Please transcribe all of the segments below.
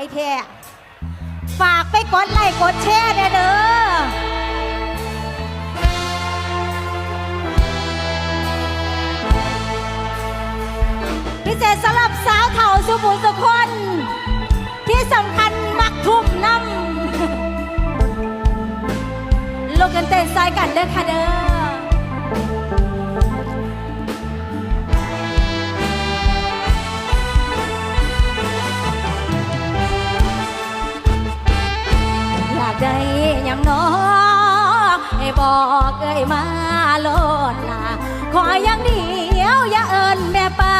ายแท้ฝากไปกดไลค์กดแชร์เด้อเด้อพิเศษสำหรับสาวเถ่าสุบุสุคน ที่สำคัญมักทุบน้ำลูกกันเต้นซอยกันเด้อค่ะเด้อ มาโลดลาขออย่างเดียวอย่าเอินแม่ป้า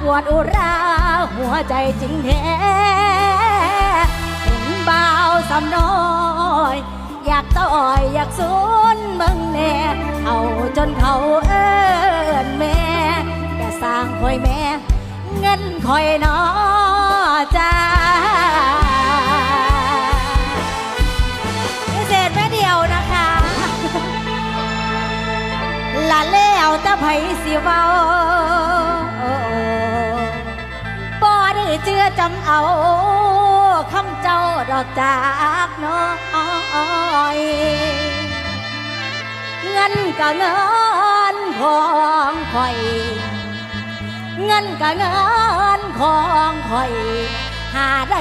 ปวดอุราหัวใจจริงแท้เห็นบ่าวสำน้อยอยากต่อยอยากสุนมึงแน่เอาจนเขาเอินแม่แก่สร้างคอยแม่ เงินคอยนอจ้า แล้วแตะไผสิเว้าบ่ได้เจือจำเอาคำเจ้าดอกจากน้อยเงินก็เงินของคอย เงินก็เงินของคอย หาได้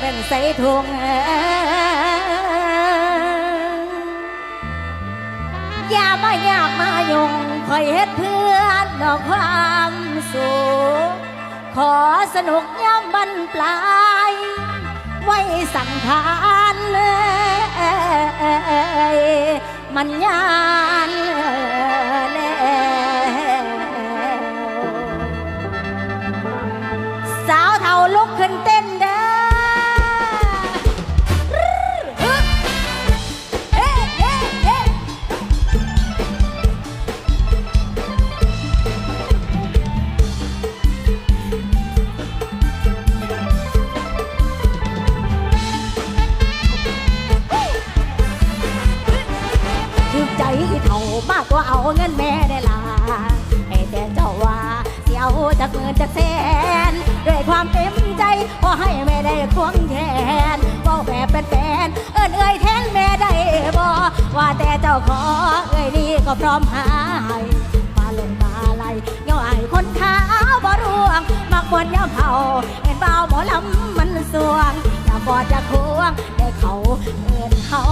เป็นใส่ถุงอย่ามาอยากมา ยุ่งคอยเฮ็ดเพื่อนดอกความสุขขอสนุกย่ำบันปลาย ไว้สังขารเลย มันยาน มากกว่าเอาเงินแม่ได้ลาให้แต่เจ้าว่าเสียวจากเงินจากแสนด้วยความเต็มใจพอให้แม่ได้ควงแทนเว่าแบบเป็นแฟนเอิ้นเอ่ยแทนแม่ได้บ่ว่าแต่เจ้าขอเอ่ยนี่ก็พร้อมหาให้มาลงมาไล่เงาไอ้คนขาวบ่ร่วงมักบนย่ำเผาเห็นเบาหมอลำมันสวงอยากอดอย่าควงได้เขาเอิ้นเขา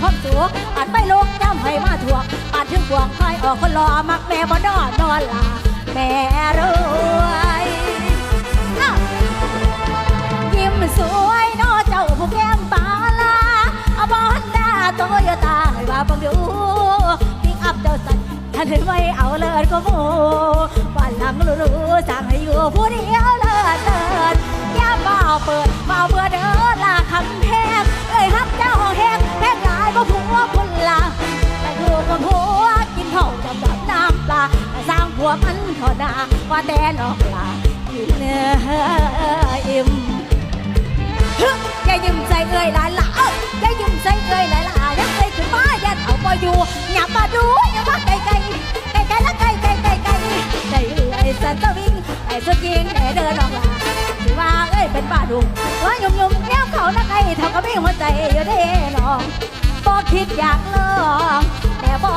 ความสุขปาดไม่ลงย่ำให้มาถ่วงปาดถึงบวงคอยออกคนรอมักแม่บ่นอนนอนลาแม่รวยยิ้มสวยนอเจ้าผู้แก้มปาลาอาบอนหน้าโตโยตาให้ว่าเบังดูปิกอัพเจ้าใส่ถ้าถึงไม่เอาเลิศก็โมวันหลังรู้ๆสั่งให้อยู่ผู้เดียวเลิศเลิศอย่าเบาเปิดเบาเพื่อเดินลาคำ ผัวมันขอด่าว่าแต่นอกลากินเนื้ออิ่มอย่ายิ้มใส่เอ่ยหลายหล่ะเอ้ยอย่ายิ้มใส่เอ่ยหลายหล่ะยังเคยขึ้นมายันเอาบ่อยู่อย่ามาดูอย่ามาไกลไกลไกลไกลละไกลไกลไกลไกลใจเอ่ยสันตะวิ่งไอ้สุดยิงไอ้เดินออกลาถือว่าเอ้ยเป็นบ้าดุงว่ายุ่มยุ่มแนวเขานักไอ้เท่ากับมีหัวใจอยู่เด้น้องบ่คิดอยากลองแต่บ่